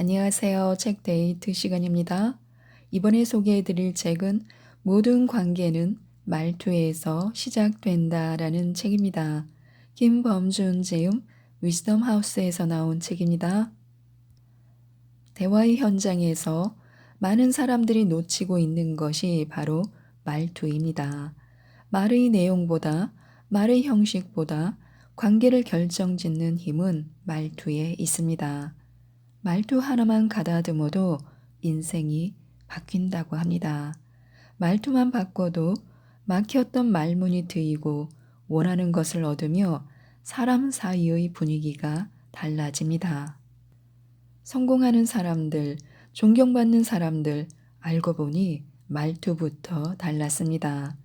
안녕하세요. 책 데이트 시간입니다. 이번에 소개해 드릴 책은 모든 관계는 말투에서 시작된다 라는 책입니다. 김범준 제음 위즈덤 하우스에서 나온 책입니다. 대화의 현장에서 많은 사람들이 놓치고 있는 것이 바로 말투입니다. 말의 내용보다 말의 형식보다 관계를 결정짓는 힘은 말투에 있습니다. 말투 하나만 가다듬어도 인생이 바뀐다고 합니다. 말투만 바꿔도 막혔던 말문이 트이고 원하는 것을 얻으며 사람 사이의 분위기가 달라집니다. 성공하는 사람들, 존경받는 사람들, 알고 보니 말투부터 달랐습니다.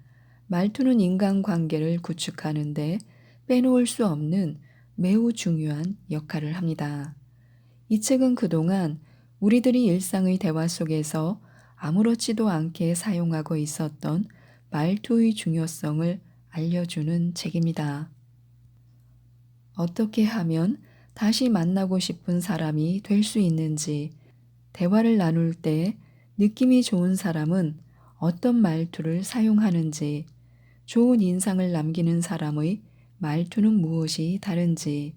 말투는 인간 관계를 구축하는데 빼놓을 수 없는 매우 중요한 역할을 합니다. 이 책은 그동안 우리들이 일상의 대화 속에서 아무렇지도 않게 사용하고 있었던 말투의 중요성을 알려주는 책입니다. 어떻게 하면 다시 만나고 싶은 사람이 될 수 있는지, 대화를 나눌 때 느낌이 좋은 사람은 어떤 말투를 사용하는지, 좋은 인상을 남기는 사람의 말투는 무엇이 다른지,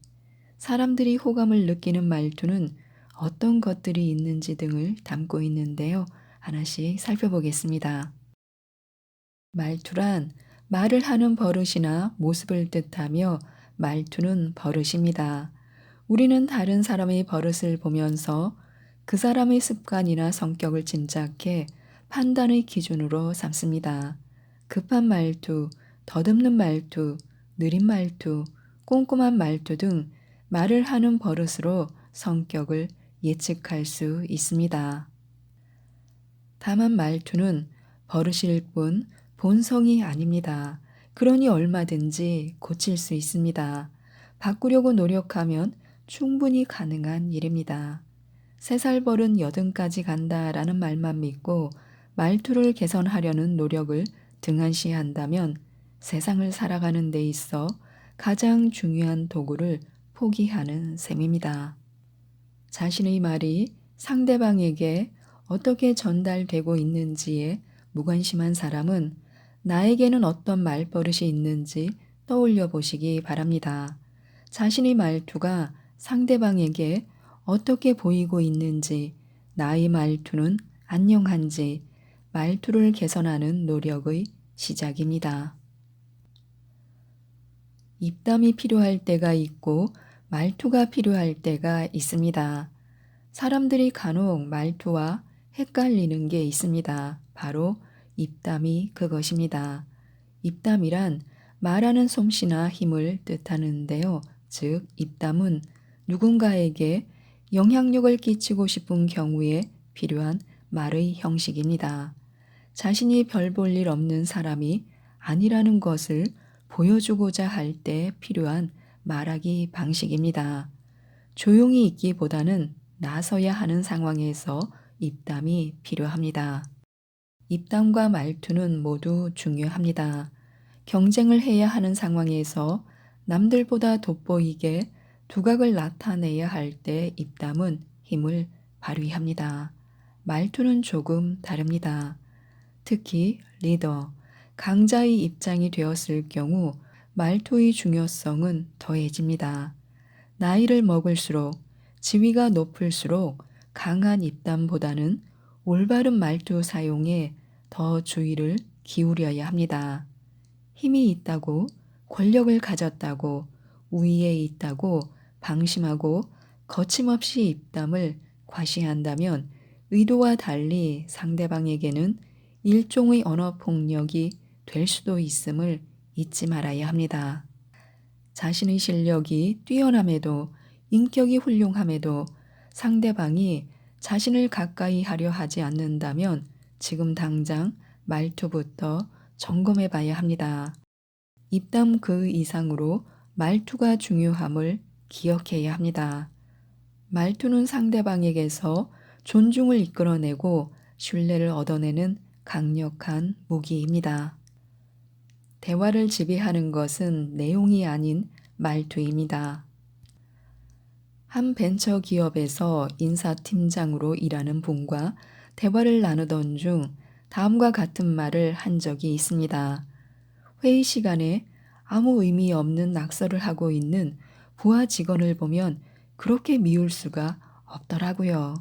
사람들이 호감을 느끼는 말투는 어떤 것들이 있는지 등을 담고 있는데요. 하나씩 살펴보겠습니다. 말투란 말을 하는 버릇이나 모습을 뜻하며 말투는 버릇입니다. 우리는 다른 사람의 버릇을 보면서 그 사람의 습관이나 성격을 짐작해 판단의 기준으로 삼습니다. 급한 말투, 더듬는 말투, 느린 말투, 꼼꼼한 말투 등 말을 하는 버릇으로 성격을 예측할 수 있습니다. 다만 말투는 버릇일 뿐 본성이 아닙니다. 그러니 얼마든지 고칠 수 있습니다. 바꾸려고 노력하면 충분히 가능한 일입니다. 세 살 버른 여든까지 간다라는 말만 믿고 말투를 개선하려는 노력을 등한시한다면 세상을 살아가는 데 있어 가장 중요한 도구를 포기하는 셈입니다. 자신의 말이 상대방에게 어떻게 전달되고 있는지에 무관심한 사람은 나에게는 어떤 말버릇이 있는지 떠올려 보시기 바랍니다. 자신의 말투가 상대방에게 어떻게 보이고 있는지, 나의 말투는 안녕한지, 말투를 개선하는 노력의 시작입니다. 입담이 필요할 때가 있고 말투가 필요할 때가 있습니다. 사람들이 간혹 말투와 헷갈리는 게 있습니다. 바로 입담이 그것입니다. 입담이란 말하는 솜씨나 힘을 뜻하는데요. 즉, 입담은 누군가에게 영향력을 끼치고 싶은 경우에 필요한 말의 형식입니다. 자신이 별 볼 일 없는 사람이 아니라는 것을 보여주고자 할 때 필요한 말하기 방식입니다. 조용히 있기보다는 나서야 하는 상황에서 입담이 필요합니다. 입담과 말투는 모두 중요합니다. 경쟁을 해야 하는 상황에서 남들보다 돋보이게 두각을 나타내야 할 때 입담은 힘을 발휘합니다. 말투는 조금 다릅니다. 특히 리더, 강자의 입장이 되었을 경우 말투의 중요성은 더해집니다. 나이를 먹을수록 지위가 높을수록 강한 입담보다는 올바른 말투 사용에 더 주의를 기울여야 합니다. 힘이 있다고, 권력을 가졌다고, 우위에 있다고 방심하고 거침없이 입담을 과시한다면 의도와 달리 상대방에게는 일종의 언어 폭력이 될 수도 있음을 잊지 말아야 합니다. 자신의 실력이 뛰어남에도 인격이 훌륭함에도 상대방이 자신을 가까이 하려 하지 않는다면 지금 당장 말투부터 점검해 봐야 합니다. 입담 그 이상으로 말투가 중요함을 기억해야 합니다. 말투는 상대방에게서 존중을 이끌어내고 신뢰를 얻어내는 강력한 무기입니다. 대화를 지배하는 것은 내용이 아닌 말투입니다. 한 벤처 기업에서 인사팀장으로 일하는 분과 대화를 나누던 중 다음과 같은 말을 한 적이 있습니다. 회의 시간에 아무 의미 없는 낙서를 하고 있는 부하 직원을 보면 그렇게 미울 수가 없더라고요.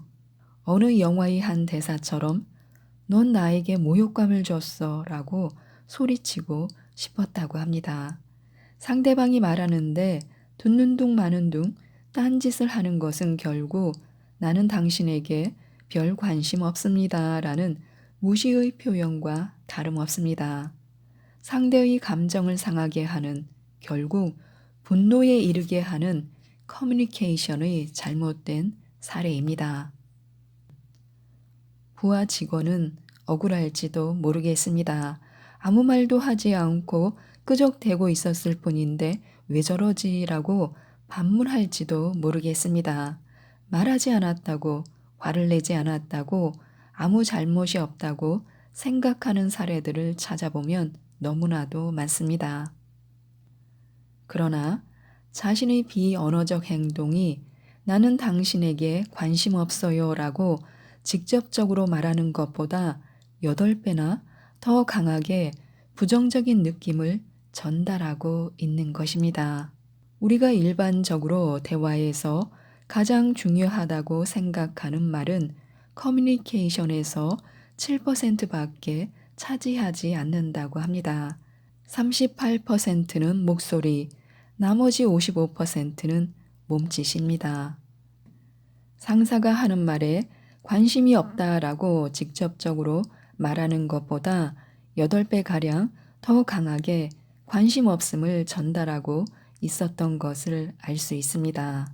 어느 영화의 한 대사처럼 넌 나에게 모욕감을 줬어 라고 소리치고 싶었다고 합니다. 상대방이 말하는데 듣는 둥 마는 둥 딴짓을 하는 것은 결국 나는 당신에게 별 관심 없습니다 라는 무시의 표현과 다름없습니다. 상대의 감정을 상하게 하는 결국 분노에 이르게 하는 커뮤니케이션의 잘못된 사례입니다. 부하 직원은 억울할지도 모르겠습니다. 아무 말도 하지 않고 끄적대고 있었을 뿐인데 왜 저러지라고 반문할지도 모르겠습니다. 말하지 않았다고 화를 내지 않았다고 아무 잘못이 없다고 생각하는 사례들을 찾아보면 너무나도 많습니다. 그러나 자신의 비언어적 행동이 나는 당신에게 관심 없어요 라고 직접적으로 말하는 것보다 8배나 더 강하게 부정적인 느낌을 전달하고 있는 것입니다. 우리가 일반적으로 대화에서 가장 중요하다고 생각하는 말은 커뮤니케이션에서 7%밖에 차지하지 않는다고 합니다. 38%는 목소리, 나머지 55%는 몸짓입니다. 상사가 하는 말에 관심이 없다라고 직접적으로 말하는 것보다 8배가량 더 강하게 관심 없음을 전달하고 있었던 것을 알 수 있습니다.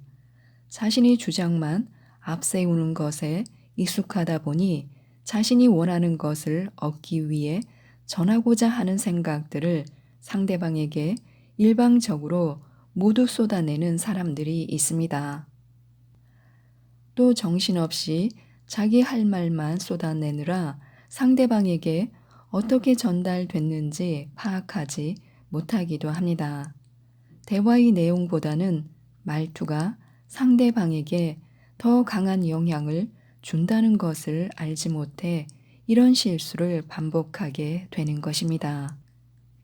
자신의 주장만 앞세우는 것에 익숙하다 보니 자신이 원하는 것을 얻기 위해 전하고자 하는 생각들을 상대방에게 일방적으로 모두 쏟아내는 사람들이 있습니다. 또 정신없이 자기 할 말만 쏟아내느라 상대방에게 어떻게 전달됐는지 파악하지 못하기도 합니다. 대화의 내용보다는 말투가 상대방에게 더 강한 영향을 준다는 것을 알지 못해 이런 실수를 반복하게 되는 것입니다.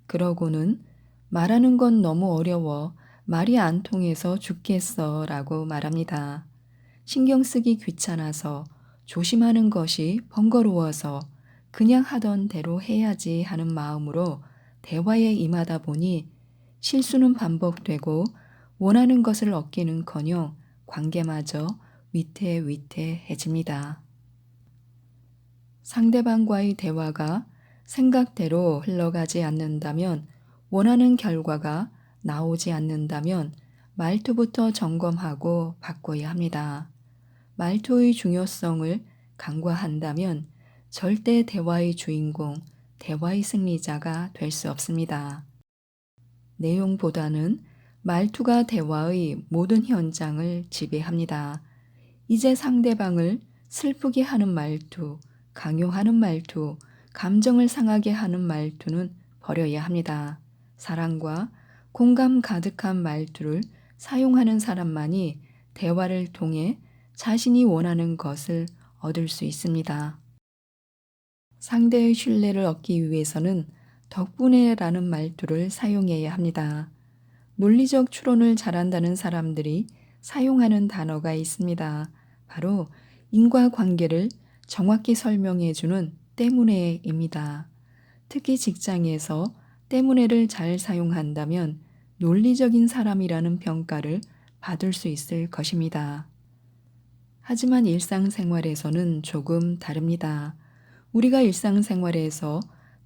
그러고는 말하는 건 너무 어려워 말이 안 통해서 죽겠어 라고 말합니다. 신경 쓰기 귀찮아서 조심하는 것이 번거로워서 그냥 하던 대로 해야지 하는 마음으로 대화에 임하다 보니 실수는 반복되고 원하는 것을 얻기는 커녕 관계마저 위태위태해집니다. 상대방과의 대화가 생각대로 흘러가지 않는다면 원하는 결과가 나오지 않는다면 말투부터 점검하고 바꿔야 합니다. 말투의 중요성을 간과한다면 절대 대화의 주인공, 대화의 승리자가 될 수 없습니다. 내용보다는 말투가 대화의 모든 현장을 지배합니다. 이제 상대방을 슬프게 하는 말투, 강요하는 말투, 감정을 상하게 하는 말투는 버려야 합니다. 사랑과 공감 가득한 말투를 사용하는 사람만이 대화를 통해 자신이 원하는 것을 얻을 수 있습니다. 상대의 신뢰를 얻기 위해서는 덕분에 라는 말투를 사용해야 합니다. 논리적 추론을 잘한다는 사람들이 사용하는 단어가 있습니다. 바로 인과관계를 정확히 설명해 주는 때문에입니다. 특히 직장에서 때문에를 잘 사용한다면 논리적인 사람이라는 평가를 받을 수 있을 것입니다. 하지만 일상생활에서는 조금 다릅니다. 우리가 일상생활에서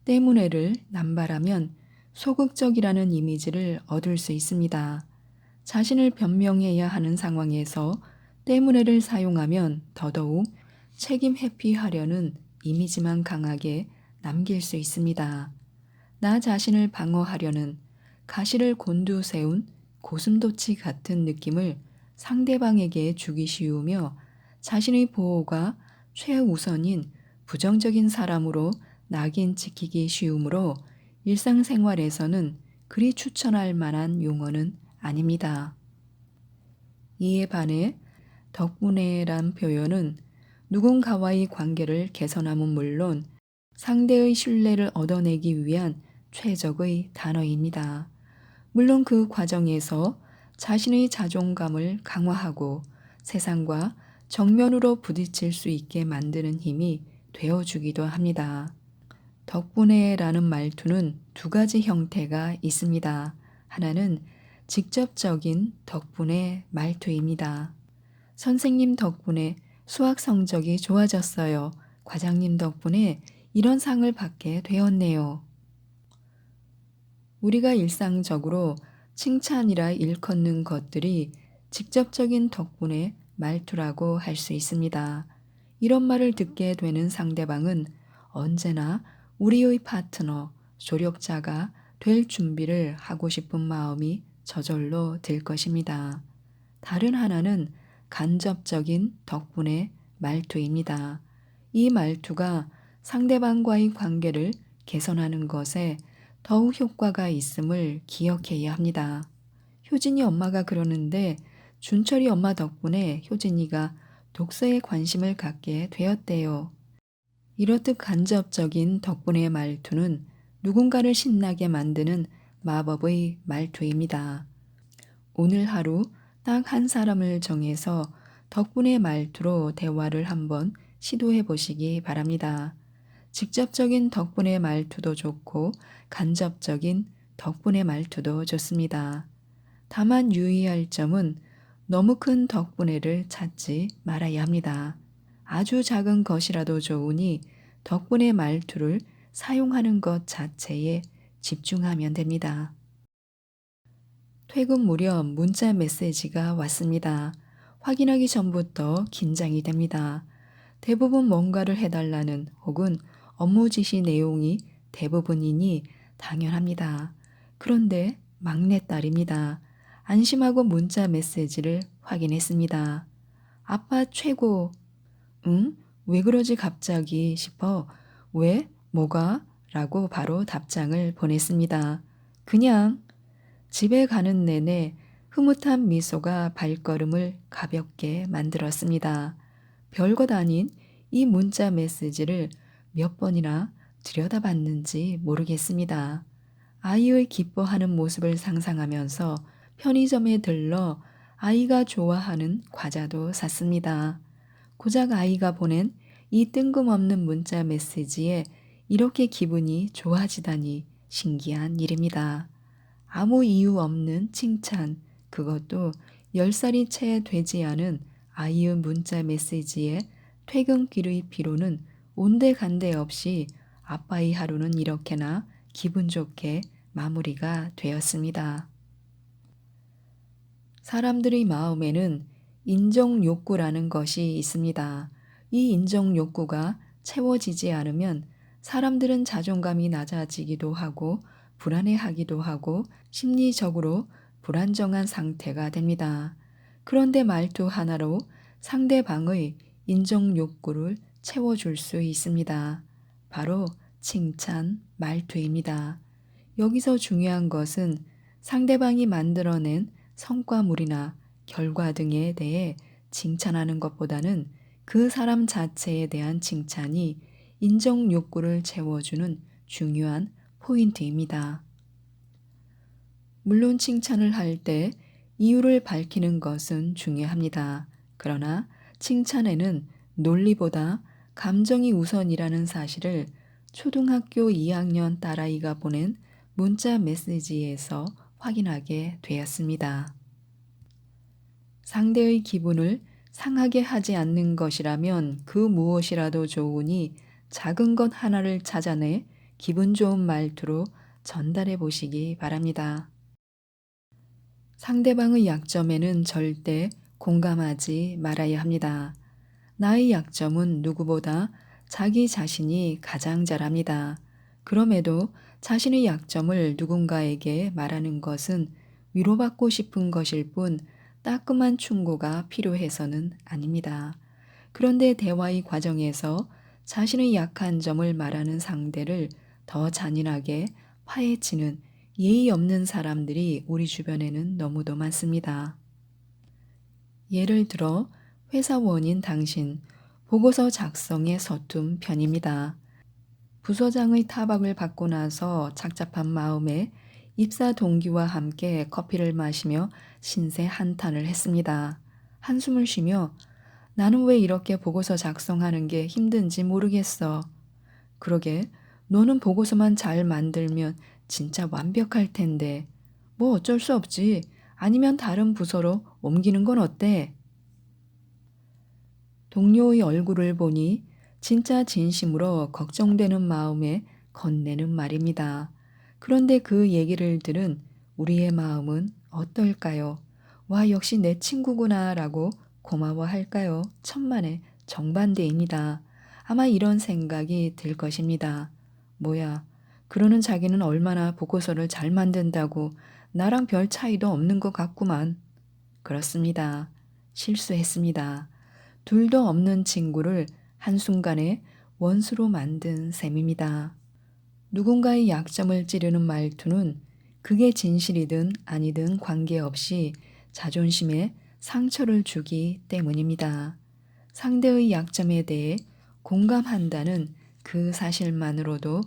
때문에를 남발하면 소극적이라는 이미지를 얻을 수 있습니다. 자신을 변명해야 하는 상황에서 때문에를 사용하면 더더욱 책임 회피하려는 이미지만 강하게 남길 수 있습니다. 나 자신을 방어하려는 가시를 곤두세운 고슴도치 같은 느낌을 상대방에게 주기 쉬우며 자신의 보호가 최우선인 부정적인 사람으로 낙인 찍히기 쉬우므로 일상생활에서는 그리 추천할 만한 용어는 아닙니다. 이에 반해 덕분에란 표현은 누군가와의 관계를 개선함은 물론 상대의 신뢰를 얻어내기 위한 최적의 단어입니다. 물론 그 과정에서 자신의 자존감을 강화하고 세상과 정면으로 부딪힐 수 있게 만드는 힘이 되어주기도 합니다. 덕분에 라는 말투는 두 가지 형태가 있습니다. 하나는 직접적인 덕분에 말투입니다. 선생님 덕분에 수학 성적이 좋아졌어요. 과장님 덕분에 이런 상을 받게 되었네요. 우리가 일상적으로 칭찬이라 일컫는 것들이 직접적인 덕분에 말투라고 할 수 있습니다. 이런 말을 듣게 되는 상대방은 언제나 우리의 파트너, 조력자가 될 준비를 하고 싶은 마음이 저절로 들 것입니다. 다른 하나는 간접적인 덕분에 말투입니다. 이 말투가 상대방과의 관계를 개선하는 것에 더욱 효과가 있음을 기억해야 합니다. 효진이 엄마가 그러는데 준철이 엄마 덕분에 효진이가 독서에 관심을 갖게 되었대요. 이렇듯 간접적인 덕분의 말투는 누군가를 신나게 만드는 마법의 말투입니다. 오늘 하루 딱 한 사람을 정해서 덕분의 말투로 대화를 한번 시도해 보시기 바랍니다. 직접적인 덕분의 말투도 좋고 간접적인 덕분의 말투도 좋습니다. 다만 유의할 점은 너무 큰 덕분에를 찾지 말아야 합니다. 아주 작은 것이라도 좋으니 덕분의 말투를 사용하는 것 자체에 집중하면 됩니다. 퇴근 무렵 문자 메시지가 왔습니다. 확인하기 전부터 긴장이 됩니다. 대부분 뭔가를 해달라는 혹은 업무 지시 내용이 대부분이니 당연합니다. 그런데 막내딸입니다. 안심하고 문자 메시지를 확인했습니다. 아빠 최고. 응? 왜 그러지 갑자기 싶어. 왜? 뭐가? 라고 바로 답장을 보냈습니다. 그냥 집에 가는 내내 흐뭇한 미소가 발걸음을 가볍게 만들었습니다. 별것 아닌 이 문자 메시지를 몇 번이나 들여다봤는지 모르겠습니다. 아이의 기뻐하는 모습을 상상하면서 편의점에 들러 아이가 좋아하는 과자도 샀습니다. 고작 아이가 보낸 이 뜬금없는 문자 메시지에 이렇게 기분이 좋아지다니 신기한 일입니다. 아무 이유 없는 칭찬, 그것도 10살이 채 되지 않은 아이의 문자 메시지에 퇴근길의 피로는 온데간데 없이 아빠의 하루는 이렇게나 기분 좋게 마무리가 되었습니다. 사람들의 마음에는 인정 욕구라는 것이 있습니다. 이 인정 욕구가 채워지지 않으면 사람들은 자존감이 낮아지기도 하고 불안해하기도 하고 심리적으로 불안정한 상태가 됩니다. 그런데 말투 하나로 상대방의 인정 욕구를 채워줄 수 있습니다. 바로 칭찬 말투입니다. 여기서 중요한 것은 상대방이 만들어낸 성과물이나 결과 등에 대해 칭찬하는 것보다는 그 사람 자체에 대한 칭찬이 인정 욕구를 채워주는 중요한 포인트입니다. 물론 칭찬을 할 때 이유를 밝히는 것은 중요합니다. 그러나 칭찬에는 논리보다 감정이 우선이라는 사실을 초등학교 2학년 딸아이가 보낸 문자 메시지에서 확인하게 되었습니다. 상대의 기분을 상하게 하지 않는 것이라면 그 무엇이라도 좋으니 작은 것 하나를 찾아내 기분 좋은 말투로 전달해 보시기 바랍니다. 상대방의 약점에는 절대 공감하지 말아야 합니다. 나의 약점은 누구보다 자기 자신이 가장 잘합니다. 그럼에도 자신의 약점을 누군가에게 말하는 것은 위로받고 싶은 것일 뿐 따끔한 충고가 필요해서는 아닙니다. 그런데 대화의 과정에서 자신의 약한 점을 말하는 상대를 더 잔인하게 파헤치는 예의 없는 사람들이 우리 주변에는 너무도 많습니다. 예를 들어 회사원인 당신, 보고서 작성에 서툰 편입니다. 부서장의 타박을 받고 나서 착잡한 마음에 입사 동기와 함께 커피를 마시며 신세 한탄을 했습니다. 한숨을 쉬며 나는 왜 이렇게 보고서 작성하는 게 힘든지 모르겠어. 그러게 너는 보고서만 잘 만들면 진짜 완벽할 텐데. 뭐 어쩔 수 없지. 아니면 다른 부서로 옮기는 건 어때? 동료의 얼굴을 보니 진짜 진심으로 걱정되는 마음에 건네는 말입니다. 그런데 그 얘기를 들은 우리의 마음은 어떨까요? 와, 역시 내 친구구나 라고 고마워할까요? 천만의 정반대입니다. 아마 이런 생각이 들 것입니다. 뭐야, 그러는 자기는 얼마나 보고서를 잘 만든다고 나랑 별 차이도 없는 것 같구만. 그렇습니다. 실수했습니다. 둘도 없는 친구를 한순간에 원수로 만든 셈입니다. 누군가의 약점을 찌르는 말투는 그게 진실이든 아니든 관계없이 자존심에 상처를 주기 때문입니다. 상대의 약점에 대해 공감한다는 그 사실만으로도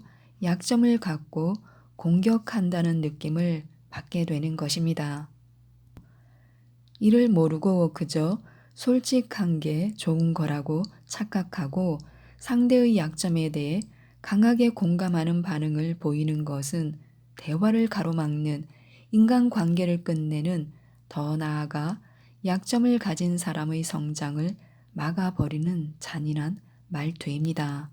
약점을 갖고 공격한다는 느낌을 받게 되는 것입니다. 이를 모르고 그저 솔직한 게 좋은 거라고 착각하고 상대의 약점에 대해 강하게 공감하는 반응을 보이는 것은 대화를 가로막는 인간 관계를 끝내는 더 나아가 약점을 가진 사람의 성장을 막아버리는 잔인한 말투입니다.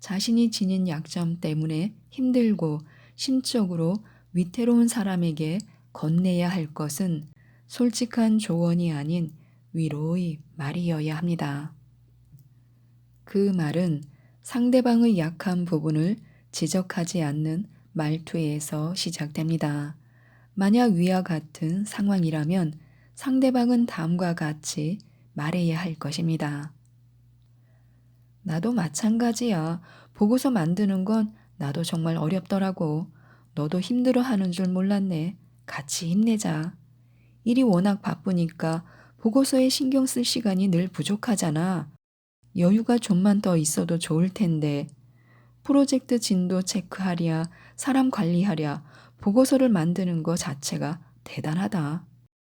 자신이 지닌 약점 때문에 힘들고 심적으로 위태로운 사람에게 건네야 할 것은 솔직한 조언이 아닌 위로의 말이어야 합니다. 그 말은 상대방의 약한 부분을 지적하지 않는 말투에서 시작됩니다. 만약 위와 같은 상황이라면 상대방은 다음과 같이 말해야 할 것입니다. 나도 마찬가지야. 보고서 만드는 건 나도 정말 어렵더라고. 너도 힘들어 하는 줄 몰랐네. 같이 힘내자. 일이 워낙 바쁘니까 보고서에 신경 쓸 시간이 늘 부족하잖아. 여유가 좀만 더 있어도 좋을 텐데. 프로젝트 진도 체크하랴, 사람 관리하랴, 보고서를 만드는 것 자체가 대단하다.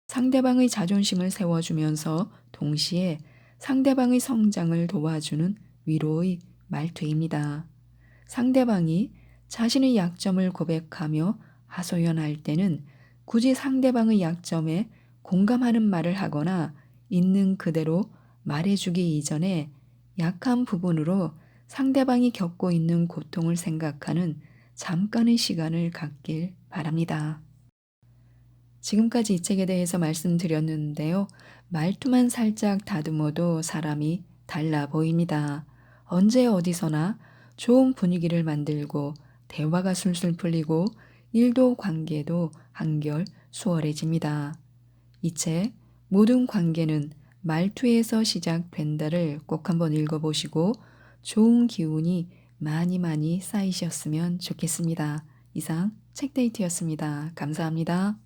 상대방의 자존심을 세워주면서 동시에 상대방의 성장을 도와주는 위로의 말투입니다. 상대방이 자신의 약점을 고백하며 하소연할 때는 굳이 상대방의 약점에 공감하는 말을 하거나 있는 그대로 말해주기 이전에 약한 부분으로 상대방이 겪고 있는 고통을 생각하는 잠깐의 시간을 갖길 바랍니다. 지금까지 이 책에 대해서 말씀드렸는데요. 말투만 살짝 다듬어도 사람이 달라 보입니다. 언제 어디서나 좋은 분위기를 만들고 대화가 술술 풀리고 일도 관계도 한결 수월해집니다. 이책 모든 관계는 말투에서 시작된다를 꼭 한번 읽어보시고 좋은 기운이 많이 많이 쌓이셨으면 좋겠습니다. 이상 책데이트였습니다. 감사합니다.